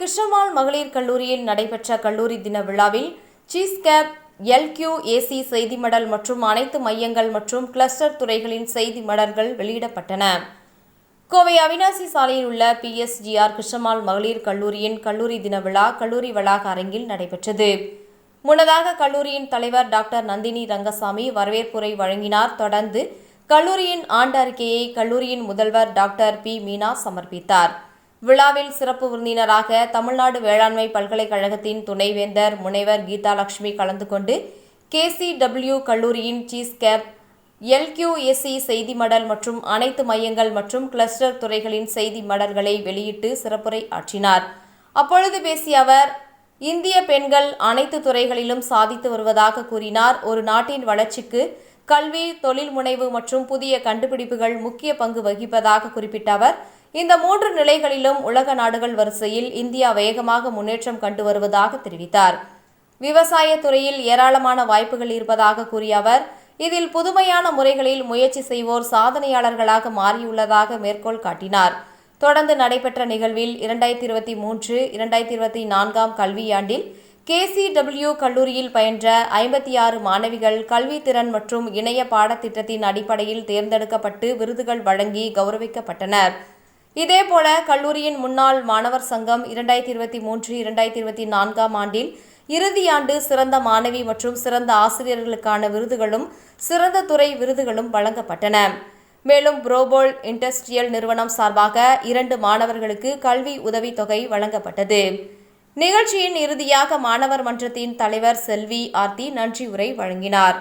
கிருஷ்ணமால் மகளிர் கல்லூரியில் நடைபெற்ற கல்லூரி தின விழாவில் சீஸ் கேப் எல்கியூஏசி செய்தி மடல் மற்றும் அனைத்து மையங்கள் மற்றும் கிளஸ்டர் துறைகளின் செய்தி மடல்கள் வெளியிடப்பட்டன. கோவை அவினாசி சாலையில் உள்ள பிஎஸ்ஜிஆர் கிருஷ்ணமால் மகளிர் கல்லூரியின் கல்லூரி தின விழா கல்லூரி வளாக அரங்கில் நடைபெற்றது. முன்னதாக கல்லூரியின் தலைவர் டாக்டர் நந்தினி ரங்கசாமி வரவேற்புரை வழங்கினார். தொடர்ந்து கல்லூரியின் ஆண்டு அறிக்கையை கல்லூரியின் முதல்வர் டாக்டர் பி மீனா சமர்ப்பித்தார். விழாவில் சிறப்பு விருந்தினராக தமிழ்நாடு வேளாண்மை பல்கலைக்கழகத்தின் துணைவேந்தர் முனைவர் கீதாலட்சுமி கலந்து கொண்டு கேசிடபிள்யூ கல்லூரியின் சீஸ் கேப் எல்கியூஎஸ்சி செய்தி மடல் மற்றும் அனைத்து மையங்கள் மற்றும் கிளஸ்டர் துறைகளின் செய்தி மடல்களை வெளியிட்டு சிறப்புரை ஆற்றினார். அப்பொழுது பேசிய அவர் இந்திய பெண்கள் அனைத்து துறைகளிலும் சாதித்து வருவதாக கூறினார். ஒரு நாட்டின் வளர்ச்சிக்கு கல்வி தொழில் முனைவு மற்றும் புதிய கண்டுபிடிப்புகள் முக்கிய பங்கு வகிப்பதாக குறிப்பிட்ட அவர் இந்த மூன்று நிலைகளிலும் உலக நாடுகள் வரிசையில் இந்தியா வேகமாக முன்னேற்றம் கண்டு வருவதாக தெரிவித்தார். விவசாய துறையில் ஏராளமான வாய்ப்புகள் இருப்பதாக கூறிய அவர் இதில் புதுமையான முறைகளில் முயற்சி செய்வோர் சாதனையாளர்களாக மாறியுள்ளதாக மேற்கோள் காட்டினார். தொடர்ந்து நடைபெற்ற நிகழ்வில் இரண்டாயிரத்தி இருபத்தி மூன்று இரண்டாயிரத்தி இருபத்தி நான்காம் கல்வியாண்டில் கேசிடபிள்யூ கல்லூரியில் பயின்ற ஐம்பத்தி ஆறு மாணவிகள் கல்வித்திறன் மற்றும் இணைய பாடத்திட்டத்தின் அடிப்படையில் தேர்ந்தெடுக்கப்பட்டு விருதுகள் வழங்கி கௌரவிக்கப்பட்டனர். இதேபோல கல்லூரியின் முன்னாள் மாணவர் சங்கம் இரண்டாயிரத்தி இருபத்தி மூன்று இரண்டாயிரத்தி இருபத்தி நான்காம் ஆண்டில் இறுதியாண்டு சிறந்த மாணவி மற்றும் சிறந்த ஆசிரியர்களுக்கான விருதுகளும் சிறந்த துறை விருதுகளும் வழங்கப்பட்டன. மேலும் புரோபோல் இண்டஸ்ட்ரியல் நிறுவனம் சார்பாக இரண்டு மாணவர்களுக்கு கல்வி உதவித்தொகை வழங்கப்பட்டது. நிகழ்ச்சியின் இறுதியாக மாணவர் மன்றத்தின் தலைவர் செல்வி ஆர்த்தி நன்றி உரை வழங்கினார்.